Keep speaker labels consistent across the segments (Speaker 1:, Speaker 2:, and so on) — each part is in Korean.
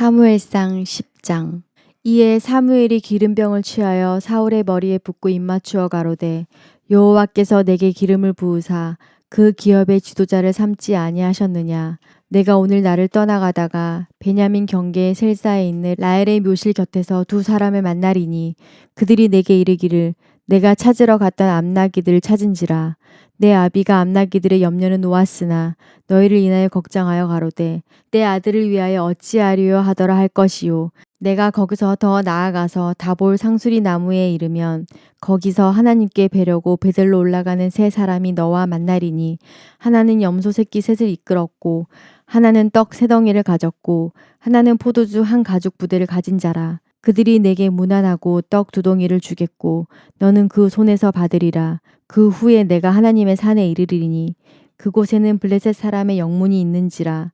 Speaker 1: 사무엘상 10장. 이에 사무엘이 기름병을 취하여 사울의 머리에 붓고 입맞추어 가로되 여호와께서 내게 기름을 부으사 그 기업의 지도자를 삼지 아니하셨느냐? 내가 오늘 나를 떠나가다가 베냐민 경계의 셀사에 있는 라엘의 묘실 곁에서 두 사람을 만나리니 그들이 내게 이르기를 내가 찾으러 갔던 암나기들을 찾은지라. 내 아비가 암나기들의 염려는 놓았으나 너희를 인하여 걱정하여 가로되 내 아들을 위하여 어찌하리요 하더라 할 것이요. 내가 거기서 더 나아가서 다볼 상수리 나무에 이르면 거기서 하나님께 뵈려고 베들로 올라가는 세 사람이 너와 만나리니 하나는 염소 새끼 셋을 이끌었고 하나는 떡 세 덩이를 가졌고 하나는 포도주 한 가죽 부대를 가진 자라 그들이 내게 무난하고 떡 두 덩이를 주겠고 너는 그 손에서 받으리라. 그 후에 내가 하나님의 산에 이르리니 그곳에는 블레셋 사람의 영문이 있는지라.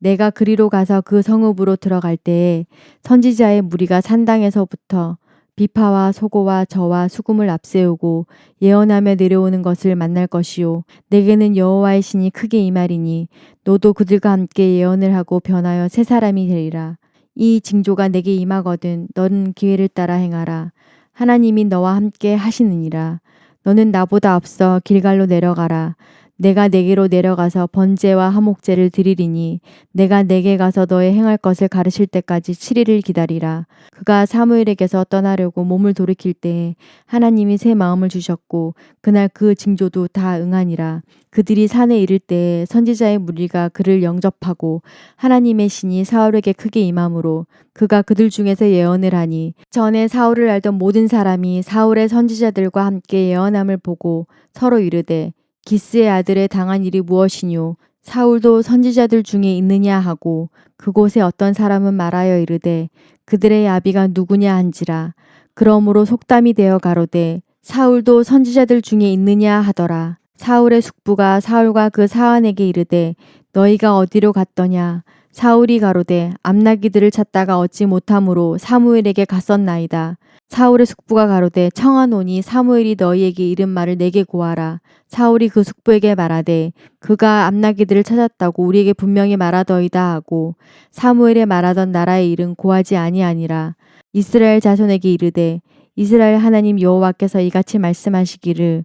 Speaker 1: 내가 그리로 가서 그 성읍으로 들어갈 때에 선지자의 무리가 산당에서부터 비파와 소고와 저와 수금을 앞세우고 예언하며 내려오는 것을 만날 것이요. 내게는 여호와의 신이 크게 임하리니 너도 그들과 함께 예언을 하고 변하여 새 사람이 되리라 이 징조가 내게 임하거든 너는 기회를 따라 행하라. 하나님이 너와 함께 하시느니라. 너는 나보다 앞서 길갈로 내려가라 내가 내게로 내려가서 번제와 화목제를 드리리니 내가 내게 가서 너의 행할 것을 가르칠 때까지 7일을 기다리라. 그가 사무엘에게서 떠나려고 몸을 돌이킬 때에 하나님이 새 마음을 주셨고 그날 그 징조도 다 응하니라. 그들이 산에 이를 때에 선지자의 무리가 그를 영접하고 하나님의 신이 사울에게 크게 임함으로 그가 그들 중에서 예언을 하니 전에 사울을 알던 모든 사람이 사울의 선지자들과 함께 예언함을 보고 서로 이르되 기스의 아들의 당한 일이 무엇이뇨? 사울도 선지자들 중에 있느냐 하고 그곳에 어떤 사람은 말하여 이르되 그들의 아비가 누구냐 한지라. 그러므로 속담이 되어 가로되 사울도 선지자들 중에 있느냐 하더라. 사울의 숙부가 사울과 그 사환에게 이르되 너희가 어디로 갔더냐? 사울이 가로되 암나기들을 찾다가 얻지 못함으로 사무엘에게 갔었나이다. 사울의 숙부가 가로되 청하노니 사무엘이 너희에게 이른 말을 내게 고하라. 사울이 그 숙부에게 말하되 그가 암나기들을 찾았다고 우리에게 분명히 말하더이다 하고 사무엘의 말하던 나라의 일은 고하지 아니하니라. 이스라엘 자손에게 이르되 이스라엘 하나님 여호와께서 이같이 말씀하시기를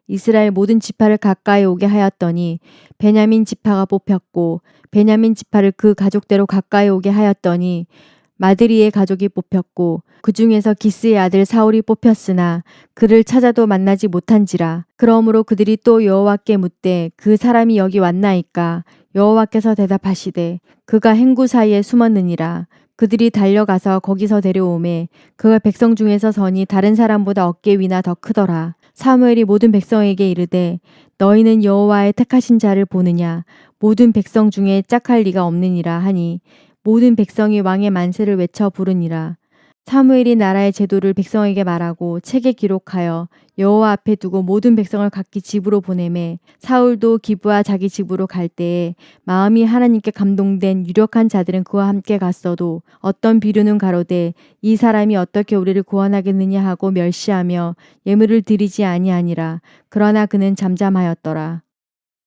Speaker 1: 이스라엘 모든 지파를 가까이 오게 하였더니 베냐민 지파가 뽑혔고 베냐민 지파를 그 가족대로 가까이 오게 하였더니 마드리의 가족이 뽑혔고 그 중에서 기스의 아들 사울이 뽑혔으나 그를 찾아도 만나지 못한지라. 그러므로 그들이 또 여호와께 묻되 그 사람이 여기 왔나이까? 여호와께서 대답하시되 그가 행구 사이에 숨었느니라 그들이 달려가서 거기서 데려오매 그가 백성 중에서 선이 다른 사람보다 어깨 위나 더 크더라. 사무엘이 모든 백성에게 이르되 너희는 여호와의 택하신 자를 보느냐? 모든 백성 중에 짝할 리가 없느니라 하니 모든 백성이 왕의 만세를 외쳐 부르니라 사무엘이 나라의 제도를 백성에게 말하고 책에 기록하여 여호와 앞에 두고 모든 백성을 각기 집으로 보내매 사울도 기부와 자기 집으로 갈 때에 마음이 하나님께 감동된 유력한 자들은 그와 함께 갔어도 어떤 비류는 가로되 이 사람이 어떻게 우리를 구원하겠느냐 하고 멸시하며 예물을 드리지 아니하니라. 그러나 그는 잠잠하였더라